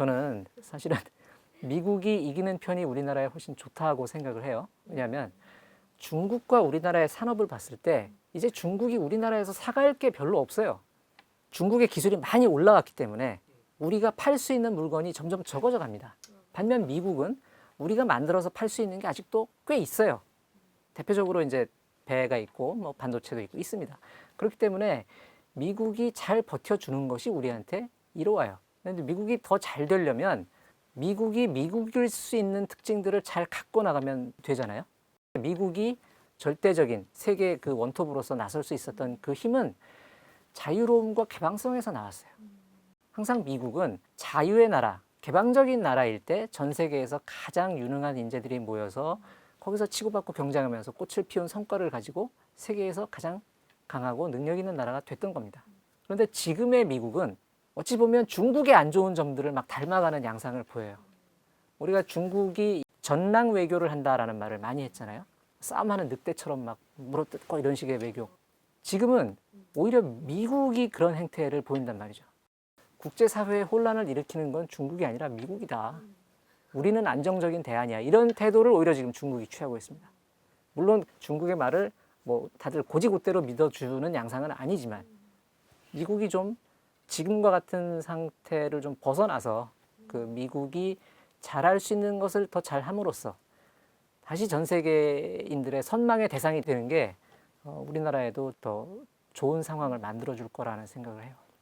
저는 사실은 미국이 이기는 편이 우리나라에 훨씬 좋다고 생각을 해요. 왜냐하면 중국과 우리나라의 산업을 봤을 때 이제 중국이 우리나라에서 사갈 게 별로 없어요. 중국의 기술이 많이 올라갔기 때문에 우리가 팔 수 있는 물건이 점점 적어져 갑니다. 반면 미국은 우리가 만들어서 팔 수 있는 게 아직도 꽤 있어요. 대표적으로 이제 배가 있고 뭐 반도체도 있고 있습니다. 그렇기 때문에 미국이 잘 버텨주는 것이 우리한테 이로와요. 그런데 미국이 더 잘 되려면 미국이 미국일 수 있는 특징들을 잘 갖고 나가면 되잖아요. 미국이 절대적인 세계 그 원톱으로서 나설 수 있었던 그 힘은 자유로움과 개방성에서 나왔어요. 항상 미국은 자유의 나라, 개방적인 나라일 때 전 세계에서 가장 유능한 인재들이 모여서 거기서 치고받고 경쟁하면서 꽃을 피운 성과를 가지고 세계에서 가장 강하고 능력 있는 나라가 됐던 겁니다. 그런데 지금의 미국은 어찌 보면 중국의 안 좋은 점들을 막 닮아가는 양상을 보여요. 우리가 중국이 전랑 외교를 한다라는 말을 많이 했잖아요. 싸움하는 늑대처럼 막 물어뜯고 이런 식의 외교. 지금은 오히려 미국이 그런 행태를 보인단 말이죠. 국제사회에 혼란을 일으키는 건 중국이 아니라 미국이다. 우리는 안정적인 대안이야. 이런 태도를 오히려 지금 중국이 취하고 있습니다. 물론 중국의 말을 뭐 다들 고지고대로 믿어주는 양상은 아니지만 미국이 좀 지금과 같은 상태를 좀 벗어나서 그 미국이 잘할 수 있는 것을 더 잘함으로써 다시 전 세계인들의 선망의 대상이 되는 게 어, 우리나라에도 더 좋은 상황을 만들어 줄 거라는 생각을 해요.